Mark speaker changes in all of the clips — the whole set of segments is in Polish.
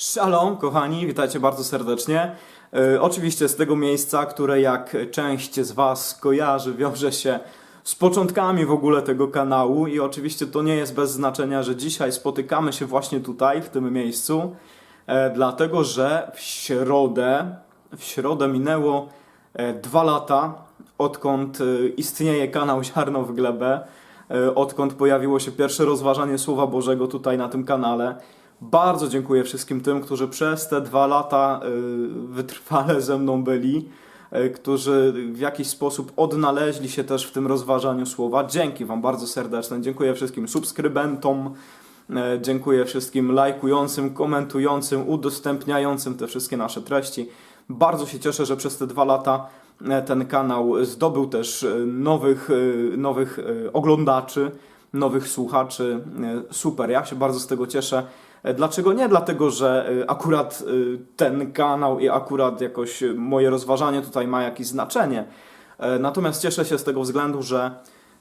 Speaker 1: Shalom, kochani, witajcie bardzo serdecznie. E, oczywiście z tego miejsca, które jak część z Was kojarzy, wiąże się z początkami w ogóle tego kanału i oczywiście to nie jest bez znaczenia, że dzisiaj spotykamy się właśnie tutaj, w tym miejscu, e, dlatego że w środę, w środę minęło e, dwa lata, odkąd istnieje kanał Ziarno w Glebę, odkąd pojawiło się pierwsze rozważanie Słowa Bożego tutaj na tym kanale. Bardzo dziękuję wszystkim tym, którzy przez te dwa lata y, wytrwale ze mną byli, y, którzy w jakiś sposób odnaleźli się też w tym rozważaniu słowa. Dzięki Wam bardzo serdeczne. Dziękuję wszystkim subskrybentom, y, dziękuję wszystkim lajkującym, komentującym, udostępniającym te wszystkie nasze treści. Bardzo się cieszę, że przez te dwa lata ten kanał zdobył też nowych, nowych oglądaczy, nowych słuchaczy. Super, ja się bardzo z tego cieszę. E, Dlaczego nie? Dlatego, że y, akurat y, ten kanał i akurat jakoś moje rozważanie tutaj ma jakieś znaczenie. E, Natomiast cieszę się z tego względu, że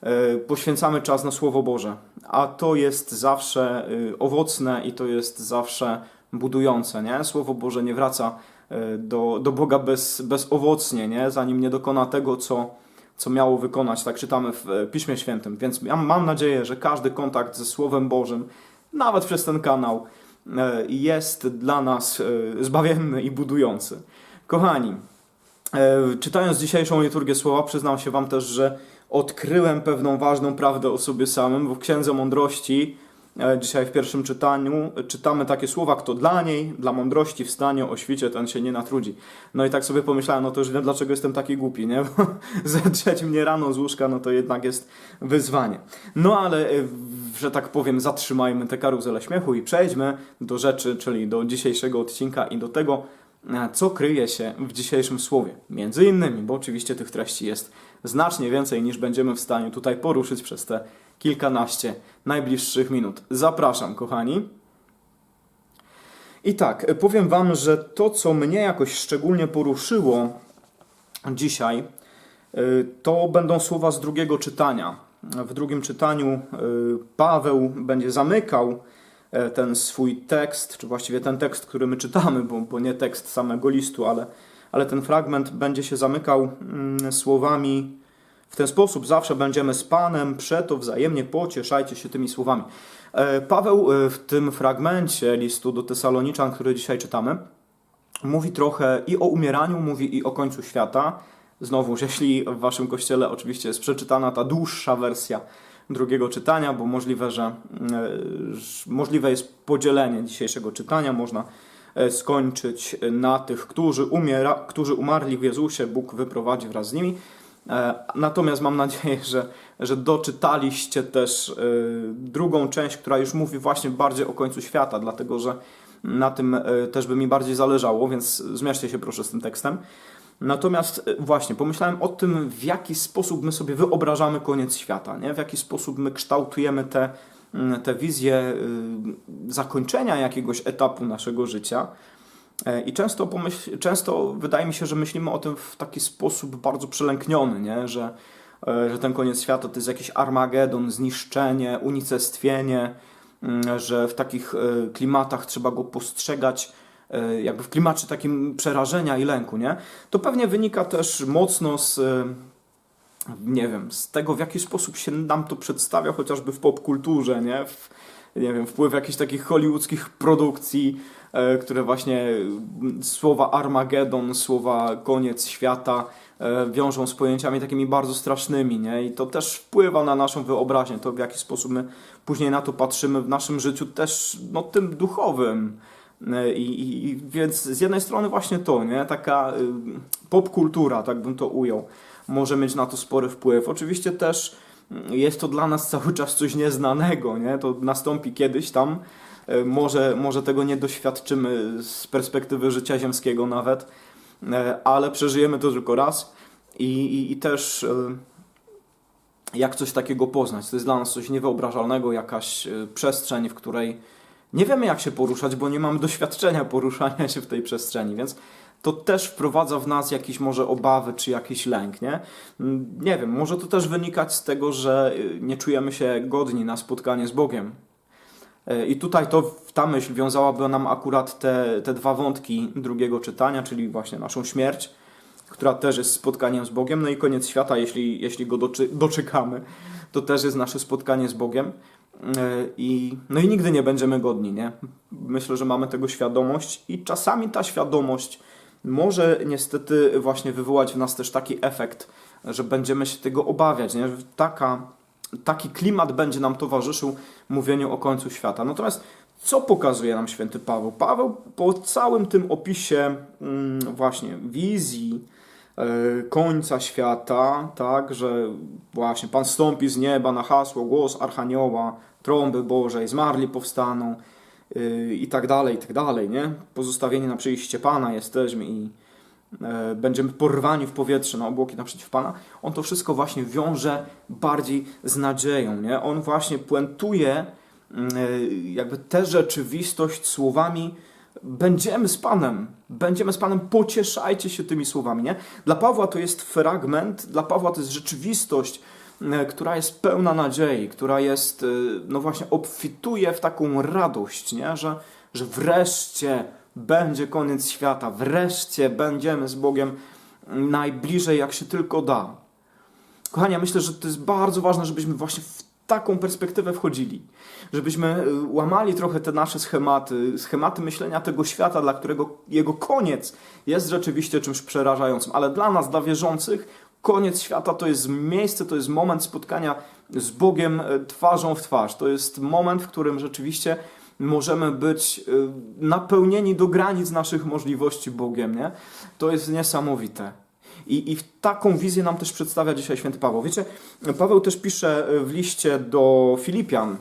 Speaker 1: e, poświęcamy czas na Słowo Boże, a to jest zawsze owocne i to jest zawsze budujące, nie? Słowo Boże nie wraca e, do, do Boga bez, bezowocnie, nie? Zanim nie dokona tego, co, co miało wykonać. Tak czytamy w e, Piśmie Świętym. Więc ja mam nadzieję, że każdy kontakt ze Słowem Bożym, nawet przez ten kanał, e, jest dla nas e, zbawienny i budujący. Kochani, e, czytając dzisiejszą liturgię słowa, przyznam się Wam też, że odkryłem pewną ważną prawdę o sobie samym, bo w Księdze Mądrości, dzisiaj w pierwszym czytaniu, czytamy takie słowa, kto dla niej, dla mądrości wstanie o świcie, ten się nie natrudzi. No i tak sobie pomyślałem, no to już wiem, dlaczego jestem taki głupi, nie? Bo zedrzeć mnie rano z łóżka, no to jednak jest wyzwanie. No ale, e, że tak powiem, zatrzymajmy tę karuzelę śmiechu i przejdźmy do rzeczy, czyli do dzisiejszego odcinka i do tego, e, co kryje się w dzisiejszym słowie. Między innymi, bo oczywiście tych treści jest znacznie więcej niż będziemy w stanie tutaj poruszyć przez te kilkanaście najbliższych minut. Zapraszam, kochani. I tak, powiem Wam, że to, co mnie jakoś szczególnie poruszyło dzisiaj, y, to będą słowa z drugiego czytania. W drugim czytaniu y, Paweł będzie zamykał e, ten swój tekst, czy właściwie ten tekst, który my czytamy, bo, bo nie tekst samego listu, ale, ale ten fragment będzie się zamykał mm, słowami w ten sposób zawsze będziemy z Panem, przeto wzajemnie pocieszajcie się tymi słowami. E, Paweł e, w tym fragmencie listu do Tesaloniczan, który dzisiaj czytamy, mówi trochę i o umieraniu, mówi i o końcu świata. Znowu, jeśli w waszym kościele oczywiście jest przeczytana ta dłuższa wersja drugiego czytania, bo możliwe, że e, możliwe jest podzielenie dzisiejszego czytania, można skończyć na tych, którzy, umiera, którzy umarli w Jezusie, Bóg wyprowadzi wraz z nimi. E, Natomiast mam nadzieję, że, że doczytaliście też e, drugą część, która już mówi właśnie bardziej o końcu świata, dlatego że na tym e, też by mi bardziej zależało, więc zmierzcie się proszę z tym tekstem. Natomiast właśnie pomyślałem o tym, w jaki sposób my sobie wyobrażamy koniec świata, nie? w jaki sposób my kształtujemy te, mm, te wizje y, zakończenia jakiegoś etapu naszego życia. E, I często, pomyśl, często wydaje mi się, że myślimy o tym w taki sposób bardzo przelękniony, nie? Że, e, że ten koniec świata to jest jakiś armagedon, zniszczenie, unicestwienie, mm, że w takich e, klimatach trzeba go postrzegać jakby w klimacie takim przerażenia i lęku, nie? To pewnie wynika też mocno z nie wiem, z tego w jaki sposób się nam to przedstawia chociażby w popkulturze, nie? W, nie wiem, wpływ jakichś takich hollywoodzkich produkcji, które właśnie mm, słowa Armagedon, słowa koniec świata e, wiążą z pojęciami takimi bardzo strasznymi, nie? I to też wpływa na naszą wyobraźnię, to w jaki sposób my później na to patrzymy w naszym życiu też, no, tym duchowym. E, I, i, i więc z jednej strony właśnie to, nie? Taka y, popkultura, tak bym to ujął, może mieć na to spory wpływ. Oczywiście też jest to dla nas cały czas coś nieznanego, nie? To nastąpi kiedyś tam, e, może, może tego nie doświadczymy z perspektywy życia ziemskiego nawet, e, ale przeżyjemy to tylko raz i, i, i też e, jak coś takiego poznać. To jest dla nas coś niewyobrażalnego, jakaś e, przestrzeń, w której nie wiemy jak się poruszać, bo nie mamy doświadczenia poruszania się w tej przestrzeni, więc to też wprowadza w nas jakieś może obawy czy jakiś lęk, nie? Mm, Nie wiem, może to też wynikać z tego, że nie czujemy się godni na spotkanie z Bogiem. E, I tutaj to ta myśl wiązałaby nam akurat te, te dwa wątki drugiego czytania, czyli właśnie naszą śmierć, która też jest spotkaniem z Bogiem, no i koniec świata, jeśli, jeśli go doczy, doczekamy, to też jest nasze spotkanie z Bogiem. E, I, no i nigdy nie będziemy godni, nie? Myślę, że mamy tego świadomość i czasami ta świadomość może niestety właśnie wywołać w nas też taki efekt, że będziemy się tego obawiać, nie? Taka, taki klimat będzie nam towarzyszył mówieniu o końcu świata. Natomiast co pokazuje nam święty Paweł? Paweł po całym tym opisie mm, właśnie wizji e, końca świata, tak, że właśnie Pan stąpi z nieba na hasło, głos Archanioła, trąby Bożej, zmarli powstaną yy, i tak dalej, i tak dalej, nie? Pozostawieni na przyjście Pana jesteśmy i e, będziemy porwani w powietrze na obłoki naprzeciw Pana. On to wszystko właśnie wiąże bardziej z nadzieją, nie? On właśnie puentuje mm, e, jakby tę rzeczywistość słowami będziemy z Panem, będziemy z Panem, pocieszajcie się tymi słowami, nie? Dla Pawła to jest fragment, dla Pawła to jest rzeczywistość, e, która jest pełna nadziei, która jest, e, no właśnie, obfituje w taką radość, nie? Że, że wreszcie będzie koniec świata, wreszcie będziemy z Bogiem najbliżej jak się tylko da. Kochani, ja myślę, że to jest bardzo ważne, żebyśmy właśnie w taką perspektywę wchodzili. Żebyśmy y, łamali trochę te nasze schematy, schematy myślenia tego świata, dla którego jego koniec jest rzeczywiście czymś przerażającym. Ale dla nas, dla wierzących, koniec świata to jest miejsce, to jest moment spotkania z Bogiem y, twarzą w twarz. To jest moment, w którym rzeczywiście możemy być y, napełnieni do granic naszych możliwości Bogiem. Nie? To jest niesamowite. I, I taką wizję nam też przedstawia dzisiaj święty Paweł. Wiecie, Paweł też pisze w liście do Filipian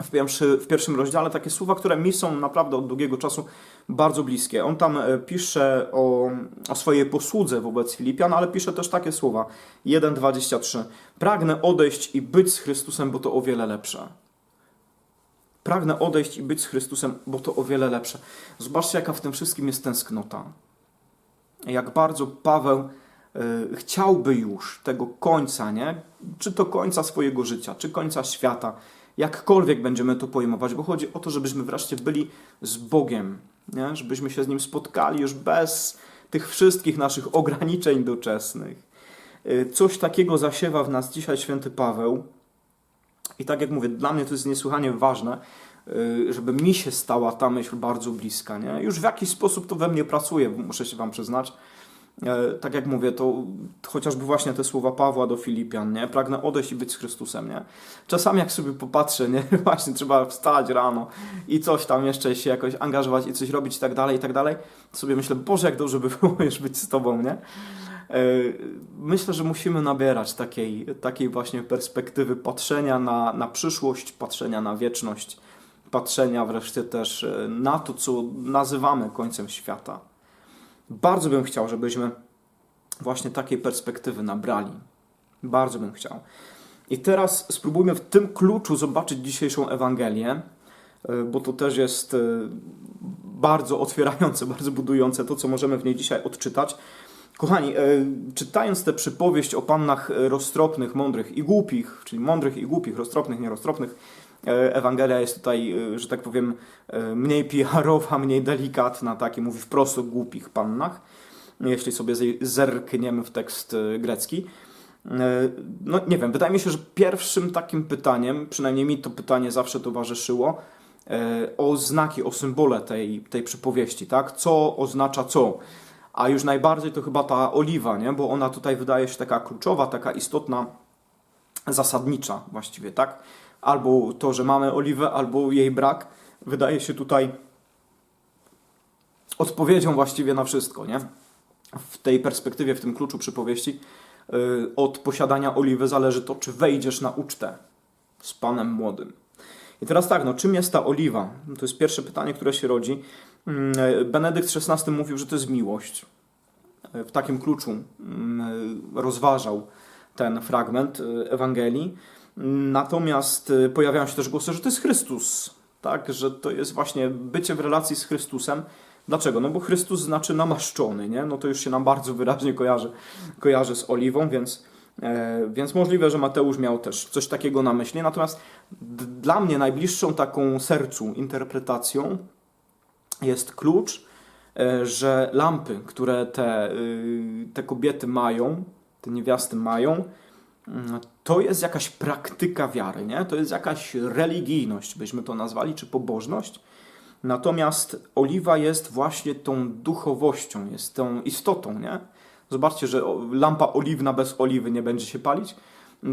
Speaker 1: w, pierwszy, w pierwszym rozdziale takie słowa, które mi są naprawdę od długiego czasu bardzo bliskie. On tam e, pisze o, o swojej posłudze wobec Filipian, ale pisze też takie słowa. 1,23. Pragnę odejść i być z Chrystusem, bo to o wiele lepsze. Pragnę odejść i być z Chrystusem, bo to o wiele lepsze. Zobaczcie, jaka w tym wszystkim jest tęsknota jak bardzo Paweł y, chciałby już tego końca, nie? Czy to końca swojego życia, czy końca świata, jakkolwiek będziemy to pojmować, bo chodzi o to, żebyśmy wreszcie byli z Bogiem, nie? żebyśmy się z Nim spotkali już bez tych wszystkich naszych ograniczeń doczesnych. Y, Coś takiego zasiewa w nas dzisiaj święty Paweł. I tak jak mówię, dla mnie to jest niesłychanie ważne, y, żeby mi się stała ta myśl bardzo bliska. Nie? Już w jakiś sposób to we mnie pracuje, muszę się Wam przyznać. E, Tak jak mówię, to chociażby właśnie te słowa Pawła do Filipian, nie? Pragnę odejść i być z Chrystusem, nie? Czasami jak sobie popatrzę, nie? Właśnie trzeba wstać rano i coś tam jeszcze się jakoś angażować i coś robić i tak dalej, i tak dalej, to sobie myślę, Boże, jak dobrze by było już być z Tobą, nie? E, Myślę, że musimy nabierać takiej, takiej właśnie perspektywy patrzenia na, na przyszłość, patrzenia na wieczność, patrzenia wreszcie też e, na to, co nazywamy końcem świata. Bardzo bym chciał, żebyśmy właśnie takiej perspektywy nabrali. Bardzo bym chciał. I teraz spróbujmy w tym kluczu zobaczyć dzisiejszą Ewangelię, e, bo to też jest bardzo otwierające, bardzo budujące to, co możemy w niej dzisiaj odczytać. Kochani, e, czytając tę przypowieść o pannach e, roztropnych, mądrych i głupich, czyli mądrych i głupich, roztropnych, nieroztropnych, e, Ewangelia jest tutaj, że tak powiem, mniej PR-owa, mniej delikatna, tak, i mówi wprost o głupich pannach, jeśli sobie zerkniemy w tekst grecki. No nie wiem, wydaje mi się, że pierwszym takim pytaniem, przynajmniej mi to pytanie zawsze towarzyszyło, o znaki, o symbole tej, tej przypowieści, tak? Co oznacza co? A już najbardziej to chyba ta oliwa, nie? Bo ona tutaj wydaje się taka kluczowa, taka istotna, zasadnicza właściwie, tak? Albo to, że mamy oliwę, albo jej brak, wydaje się tutaj odpowiedzią właściwie na wszystko, nie? W tej perspektywie, w tym kluczu przypowieści. y, od posiadania oliwy zależy to, czy wejdziesz na ucztę z Panem Młodym. I teraz tak, no czym jest ta oliwa? No To jest pierwsze pytanie, które się rodzi. Mm, Benedykt XVI mówił, że to jest miłość. W takim kluczu mm, rozważał ten fragment e, Ewangelii. Natomiast e, pojawiają się też głosy, że to jest Chrystus, tak? Że to jest właśnie bycie w relacji z Chrystusem. Dlaczego? No bo Chrystus znaczy namaszczony, nie? No to już się nam bardzo wyraźnie kojarzy, kojarzy z oliwą, więc, więc możliwe, że Mateusz miał też coś takiego na myśli. Natomiast dla mnie najbliższą taką sercu interpretacją jest klucz, e, że lampy, które te, y, te kobiety mają, te niewiasty mają, mm, to jest jakaś praktyka wiary, nie? To jest jakaś religijność, byśmy to nazwali, czy pobożność. Natomiast oliwa jest właśnie tą duchowością, jest tą istotą, nie? Zobaczcie, że lampa oliwna bez oliwy nie będzie się palić.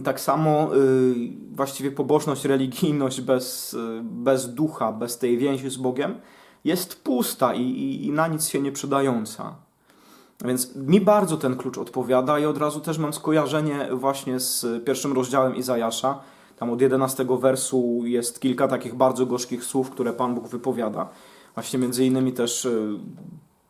Speaker 1: Tak samo y, właściwie pobożność, religijność bez, y, bez ducha, bez tej więzi z Bogiem jest pusta i, i, i na nic się nie przydająca. Więc mi bardzo ten klucz odpowiada i od razu też mam skojarzenie właśnie z pierwszym rozdziałem Izajasza. Tam od 11 wersu jest kilka takich bardzo gorzkich słów, które Pan Bóg wypowiada. Właśnie między innymi też y,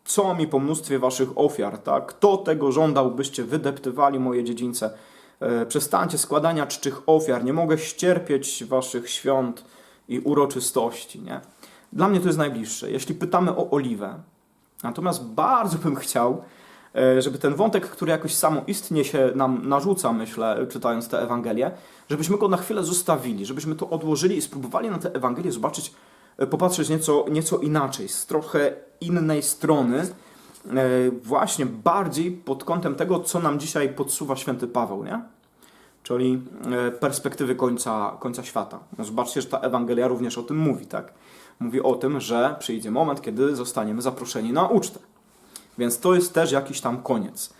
Speaker 1: co mi po mnóstwie waszych ofiar, tak? Kto tego żądał, byście wydeptywali moje dziedzińce? E, Przestańcie składania czczych ofiar, nie mogę ścierpieć waszych świąt i uroczystości, nie? Dla mnie to jest najbliższe. Jeśli pytamy o oliwę, natomiast bardzo bym chciał, e, żeby ten wątek, który jakoś samoistnie się nam narzuca, myślę, czytając tę Ewangelię, żebyśmy go na chwilę zostawili, żebyśmy to odłożyli i spróbowali na tę Ewangelię zobaczyć, popatrzeć nieco, nieco inaczej, z trochę innej strony, e, właśnie bardziej pod kątem tego, co nam dzisiaj podsuwa święty Paweł, nie? Czyli e, perspektywy końca, końca świata. No zobaczcie, że ta Ewangelia również o tym mówi, tak? Mówi o tym, że przyjdzie moment, kiedy zostaniemy zaproszeni na ucztę. Więc to jest też jakiś tam koniec e,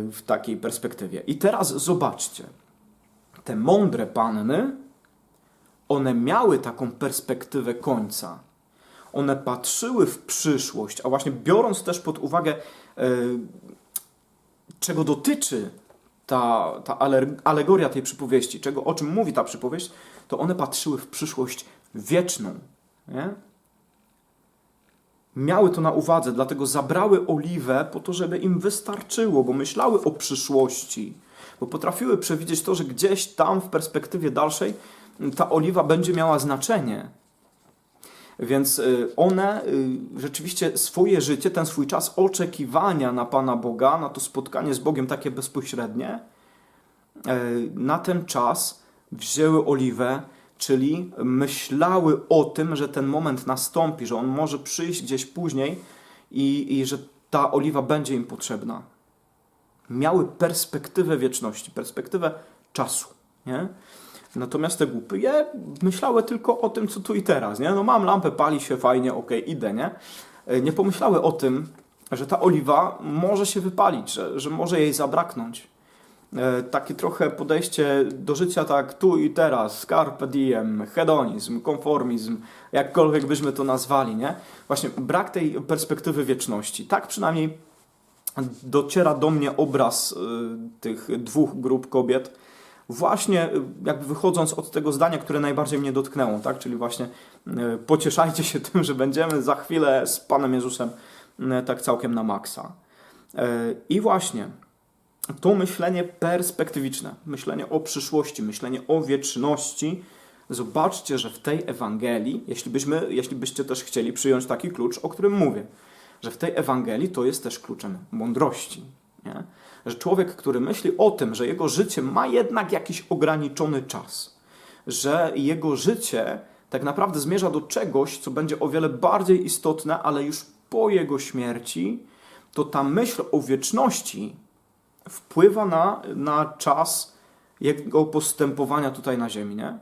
Speaker 1: w takiej perspektywie. I teraz zobaczcie, te mądre panny, one miały taką perspektywę końca. One patrzyły w przyszłość, a właśnie biorąc też pod uwagę, e, czego dotyczy ta, ta alegoria tej przypowieści, czego, o czym mówi ta przypowieść, to one patrzyły w przyszłość wieczną. Nie? Miały to na uwadze, dlatego zabrały oliwę po to, żeby im wystarczyło, bo myślały o przyszłości, bo potrafiły przewidzieć to, że gdzieś tam w perspektywie dalszej ta oliwa będzie miała znaczenie. Więc y, one y, rzeczywiście swoje życie, ten swój czas oczekiwania na Pana Boga, na to spotkanie z Bogiem takie bezpośrednie, y, na ten czas wzięły oliwę, czyli myślały o tym, że ten moment nastąpi, że on może przyjść gdzieś później i, i że ta oliwa będzie im potrzebna. Miały perspektywę wieczności, perspektywę czasu. Nie? Natomiast te głupy myślały tylko o tym, co tu i teraz. Nie? No mam lampę, pali się fajnie, okej, idę. Nie? E, nie pomyślały o tym, że ta oliwa może się wypalić, że, że może jej zabraknąć. E, Takie trochę podejście do życia tak tu i teraz, carpe diem, hedonizm, konformizm, jakkolwiek byśmy to nazwali, nie? Właśnie brak tej perspektywy wieczności. Tak przynajmniej dociera do mnie obraz y, tych dwóch grup kobiet, właśnie y, jakby wychodząc od tego zdania, które najbardziej mnie dotknęło, tak? Czyli właśnie y, pocieszajcie się tym, że będziemy za chwilę z Panem Jezusem y, tak całkiem na maksa. I właśnie to myślenie perspektywiczne, myślenie o przyszłości, myślenie o wieczności. Zobaczcie, że w tej Ewangelii, jeśli, byśmy, jeśli byście też chcieli przyjąć taki klucz, o którym mówię, że w tej Ewangelii to jest też kluczem mądrości. Nie? Że człowiek, który myśli o tym, że jego życie ma jednak jakiś ograniczony czas, że jego życie tak naprawdę zmierza do czegoś, co będzie o wiele bardziej istotne, ale już po jego śmierci, to ta myśl o wieczności wpływa na, na czas jego postępowania tutaj na Ziemi, nie?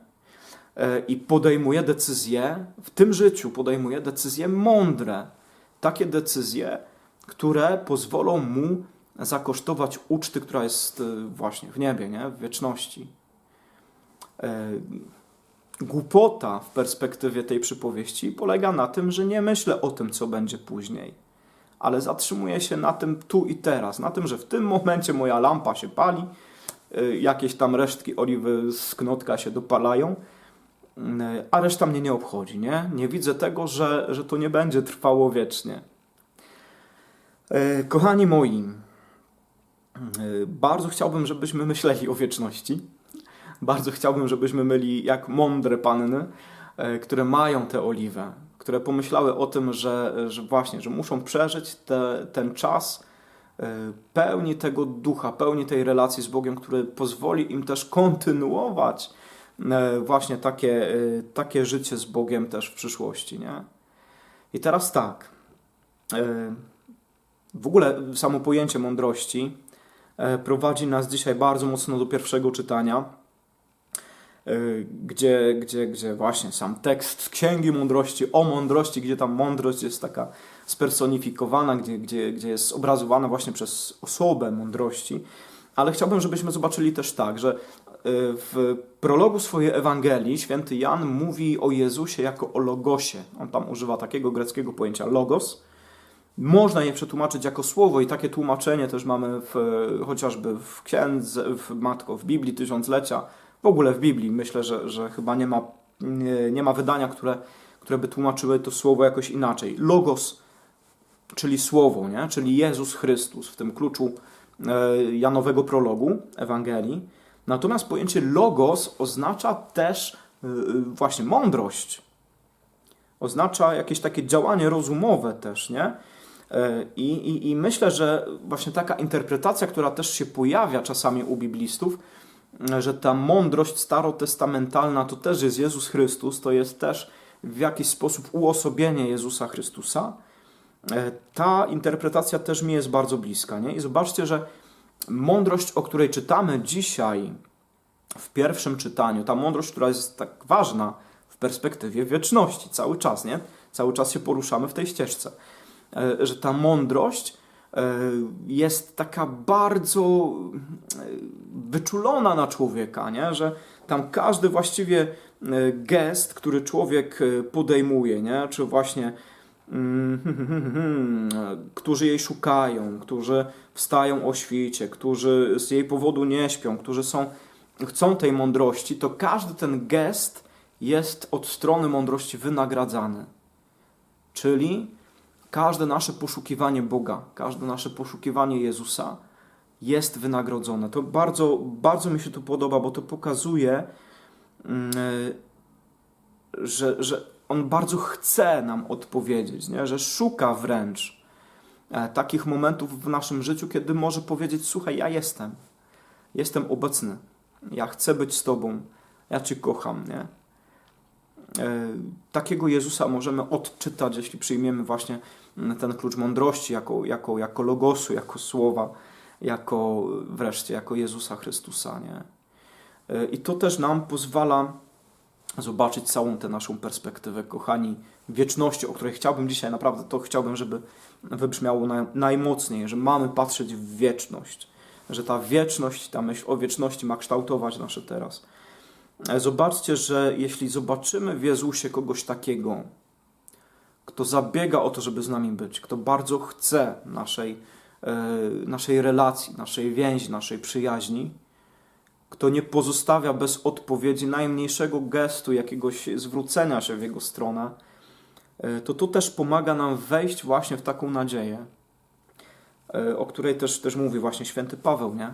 Speaker 1: E, I podejmuje decyzje w tym życiu, podejmuje decyzje mądre. Takie decyzje, które pozwolą mu zakosztować uczty, która jest e, właśnie w niebie, nie? w wieczności. E, Głupota w perspektywie tej przypowieści polega na tym, że nie myślę o tym, co będzie później, ale zatrzymuję się na tym tu i teraz, na tym, że w tym momencie moja lampa się pali, y, jakieś tam resztki oliwy z knotka się dopalają, a reszta mnie nie obchodzi, nie? Nie widzę tego, że, że to nie będzie trwało wiecznie. Kochani moi, bardzo chciałbym, żebyśmy myśleli o wieczności. Bardzo chciałbym, żebyśmy byli jak mądre panny, e, które mają tę oliwę, które pomyślały o tym, że, że właśnie, że muszą przeżyć te, ten czas e, pełni tego ducha, pełni tej relacji z Bogiem, który pozwoli im też kontynuować właśnie takie, takie życie z Bogiem też w przyszłości. Nie? I teraz tak. W ogóle samo pojęcie mądrości prowadzi nas dzisiaj bardzo mocno do pierwszego czytania y, gdzie, gdzie, gdzie właśnie sam tekst Księgi Mądrości o mądrości, gdzie ta mądrość jest taka spersonifikowana, gdzie, gdzie, gdzie jest obrazowana właśnie przez osobę mądrości. Ale chciałbym, żebyśmy zobaczyli też tak, że y, w prologu swojej Ewangelii święty Jan mówi o Jezusie jako o Logosie. On tam używa takiego greckiego pojęcia logos. Można je przetłumaczyć jako słowo i takie tłumaczenie też mamy w, chociażby w księdze, w Matko, w Biblii Tysiąclecia, w ogóle w Biblii. Myślę, że, że chyba nie ma, nie, nie ma wydania, które, które by tłumaczyły to słowo jakoś inaczej. Logos, czyli słowo, nie? czyli Jezus Chrystus w tym kluczu e, Janowego prologu Ewangelii. Natomiast pojęcie logos oznacza też e, właśnie mądrość. Oznacza jakieś takie działanie rozumowe też, nie? E, I, i, I myślę, że właśnie taka interpretacja, która też się pojawia czasami u biblistów, że ta mądrość starotestamentalna to też jest Jezus Chrystus, to jest też w jakiś sposób uosobienie Jezusa Chrystusa. E, Ta interpretacja też mi jest bardzo bliska. Nie? I zobaczcie, że mądrość, o której czytamy dzisiaj w pierwszym czytaniu, ta mądrość, która jest tak ważna w perspektywie wieczności, cały czas, nie? Cały czas się poruszamy w tej ścieżce. E, Że ta mądrość e, jest taka bardzo e, wyczulona na człowieka, nie? że tam każdy właściwie gest, który człowiek podejmuje, nie? czy właśnie mm, którzy jej szukają, którzy wstają o świcie, którzy z jej powodu nie śpią, którzy są, chcą tej mądrości, to każdy ten gest jest od strony mądrości wynagradzany. Czyli każde nasze poszukiwanie Boga, każde nasze poszukiwanie Jezusa jest wynagrodzone. To bardzo, bardzo mi się to podoba, bo to pokazuje, mm, że, że On bardzo chce nam odpowiedzieć, nie? że szuka wręcz e, takich momentów w naszym życiu, kiedy może powiedzieć: Słuchaj, ja jestem, jestem obecny, ja chcę być z Tobą, ja Cię kocham. Nie? E, Takiego Jezusa możemy odczytać, jeśli przyjmiemy właśnie ten klucz mądrości jako, jako, jako logosu, jako słowa, jako wreszcie jako Jezusa Chrystusa. Nie? I to też nam pozwala zobaczyć całą tę naszą perspektywę, kochani, wieczności, o której chciałbym dzisiaj naprawdę, to chciałbym, żeby wybrzmiało naj, najmocniej, że mamy patrzeć w wieczność, że ta wieczność, ta myśl o wieczności ma kształtować nasze teraz. Zobaczcie, że jeśli zobaczymy w Jezusie kogoś takiego, kto zabiega o to, żeby z nami być, kto bardzo chce naszej, e, naszej relacji, naszej więzi, naszej przyjaźni, kto nie pozostawia bez odpowiedzi najmniejszego gestu, jakiegoś zwrócenia się w jego stronę, e, to to też pomaga nam wejść właśnie w taką nadzieję, e, o której też, też mówi właśnie święty Paweł, nie?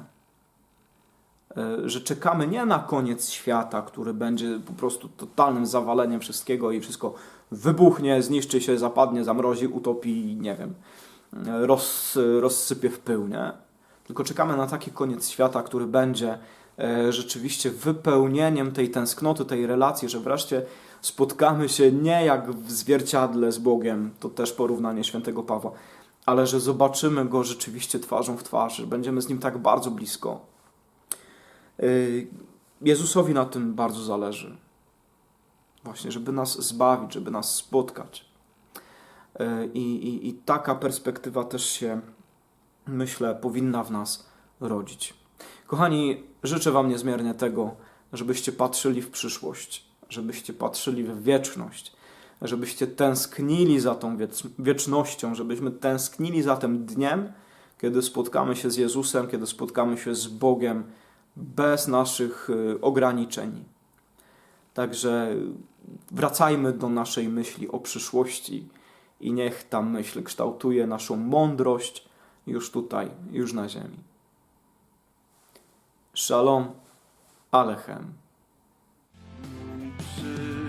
Speaker 1: E, Że czekamy nie na koniec świata, który będzie po prostu totalnym zawaleniem wszystkiego i wszystko wybuchnie, zniszczy się, zapadnie, zamrozi, utopi, nie wiem, roz, rozsypie w pył, nie? Tylko czekamy na taki koniec świata, który będzie e, rzeczywiście wypełnieniem tej tęsknoty, tej relacji, że wreszcie spotkamy się nie jak w zwierciadle z Bogiem, to też porównanie świętego Pawła, ale że zobaczymy Go rzeczywiście twarzą w twarz, że będziemy z Nim tak bardzo blisko. E, Jezusowi na tym bardzo zależy. Właśnie, żeby nas zbawić, żeby nas spotkać. E, I, i, I taka perspektywa też się, myślę, powinna w nas rodzić. Kochani, życzę Wam niezmiernie tego, żebyście patrzyli w przyszłość, żebyście patrzyli w wieczność, żebyście tęsknili za tą wiec- wiecznością, żebyśmy tęsknili za tym dniem, kiedy spotkamy się z Jezusem, kiedy spotkamy się z Bogiem bez naszych y, ograniczeń. Także wracajmy do naszej myśli o przyszłości i niech ta myśl kształtuje naszą mądrość już tutaj, już na ziemi. Shalom Alechem.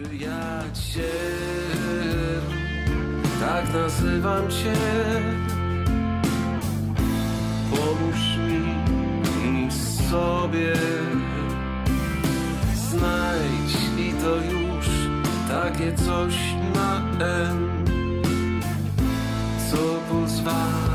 Speaker 2: Przyjaciel, tak nazywam Cię. Sobie. Znajdź i to już takie coś na N, co pozwala